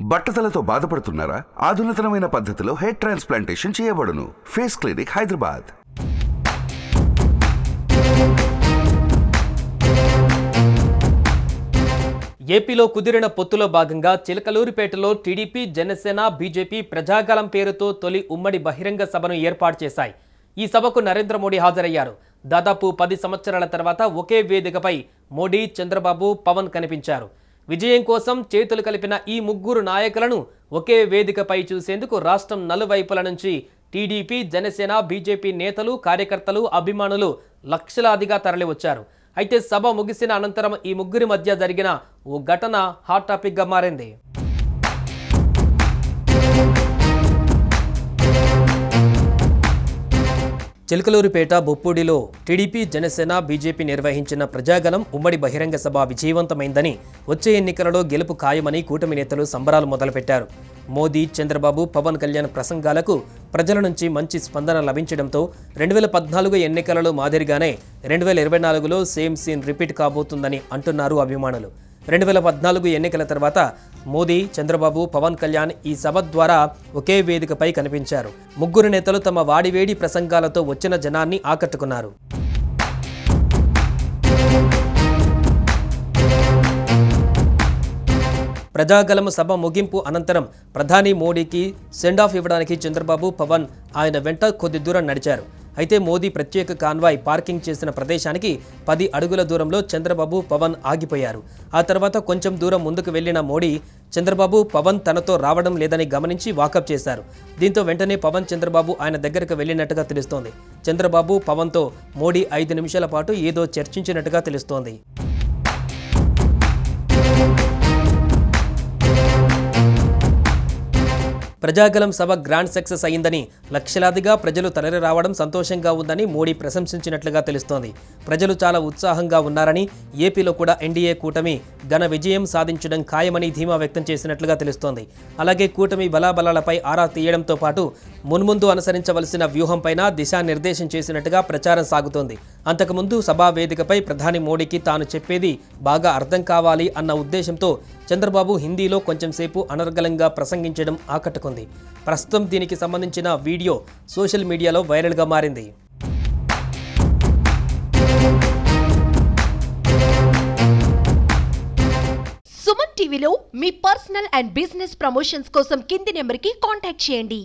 బట్టతలతో బాధపడుతున్నారా? ఆధునితనమైన పద్ధతిలో హెయిర్ ట్రాన్స్ప్లాంటేషన్ చేయబడును. Face Clinic Hyderabad. ఏపీలో కుదిరిన పొత్తులో భాగంగా చిలకలూరిపేటలో టీడీపీ జనసేన బీజేపీ ప్రజాగలం పేరుతో తొలి ఉమ్మడి బహిరంగ సభను ఏర్పాటు చేశాయి. ఈ సభకు నరేంద్ర మోడీ హాజరయ్యారు. దాదాపు పది సంవత్సరాల తర్వాత ఒకే వేదికపై మోడీ చంద్రబాబు పవన్ కనిపించారు. విజయం కోసం చేతులు కలిపిన ఈ ముగ్గురు నాయకులను ఒకే వేదికపై చూసేందుకు రాష్ట్రం నలువైపుల నుంచి టీడీపీ జనసేన బీజేపీ నేతలు కార్యకర్తలు అభిమానులు లక్షలాదిగా తరలివచ్చారు. అయితే సభ ముగిసిన అనంతరం ఈ ముగ్గురి మధ్య జరిగిన ఓ ఘటన హాట్ టాపిక్గా మారింది. చిలకలూరుపేట బొప్పూడిలో టీడీపీ జనసేన బీజేపీ నిర్వహించిన ప్రజాగణం ఉమ్మడి బహిరంగ సభ విజయవంతమైందని వచ్చే ఎన్నికలలో గెలుపు ఖాయమని కూటమి నేతలు సంబరాలు మొదలుపెట్టారు. మోదీ చంద్రబాబు పవన్ కళ్యాణ్ ప్రసంగాలకు ప్రజల నుంచి మంచి స్పందన లభించడంతో రెండు వేల పద్నాలుగు ఎన్నికలలో మాదిరిగానే రెండు వేల ఇరవై నాలుగులో సేమ్ సీన్ రిపీట్ కాబోతుందని అంటున్నారు అభిమానులు. రెండు వేల పద్నాలుగు ఎన్నికల తర్వాత మోదీ చంద్రబాబు పవన్ కళ్యాణ్ ఈ సభ ద్వారా ఒకే వేదికపై కనిపించారు. ముగ్గురు నేతలు తమ వాడివేడి ప్రసంగాలతో వచ్చిన జనాన్ని ఆకట్టుకున్నారు. ప్రజాగలం సభ ముగింపు అనంతరం ప్రధాని మోడీకి సెండ్ ఆఫ్ ఇవ్వడానికి చంద్రబాబు పవన్ ఆయన వెంట కొద్ది దూరం నడిచారు. అయితే మోదీ ప్రత్యేక కాన్వాయ్ పార్కింగ్ చేసిన ప్రదేశానికి పది అడుగుల దూరంలో చంద్రబాబు పవన్ ఆగిపోయారు. ఆ తర్వాత కొంచెం దూరం ముందుకు వెళ్ళిన మోడీ చంద్రబాబు పవన్ తనతో రావడం లేదని గమనించి వాకప్ చేశారు. దీంతో వెంటనే పవన్ చంద్రబాబు ఆయన దగ్గరకు వెళ్ళినట్టుగా తెలుస్తోంది. చంద్రబాబు పవన్తో మోడీ ఐదు నిమిషాల పాటు ఏదో చర్చించినట్టుగా తెలుస్తోంది. ప్రజాగలం సభ గ్రాండ్ సక్సెస్ అయిందని లక్షలాదిగా ప్రజలు తరలి రావడం సంతోషంగా ఉందని మోడీ ప్రశంసించినట్లుగా తెలుస్తోంది. ప్రజలు చాలా ఉత్సాహంగా ఉన్నారని ఏపీలో కూడా ఎన్డీఏ కూటమి ఘన విజయం సాధించడం ఖాయమని ధీమా వ్యక్తం చేసినట్లుగా తెలుస్తోంది. అలాగే కూటమి బలాబలాలపై ఆరా తీయడంతో పాటు మున్ముందు అనుసరించవలసిన వ్యూహంపైన దిశానిర్దేశం చేసినట్టుగా ప్రచారం సాగుతోంది. అంతకుముందు సభా వేదికపై ప్రధాని మోడీకి తాను చెప్పేది బాగా అర్థం కావాలి అన్న ఉద్దేశంతో చంద్రబాబు హిందీలో కొంచెం సేపు అనర్గళంగా ప్రసంగించడం ఆకట్టుకుంది. ప్రస్తుతం దీనికి సంబంధించిన వీడియో సోషల్ మీడియాలో వైరల్గా మారింది. సుమన్ టీవీలో మీ పర్సనల్ అండ్ బిజినెస్ ప్రమోషన్స్ కోసం కింది నెంబర్కి కాంటాక్ట్ చేయండి.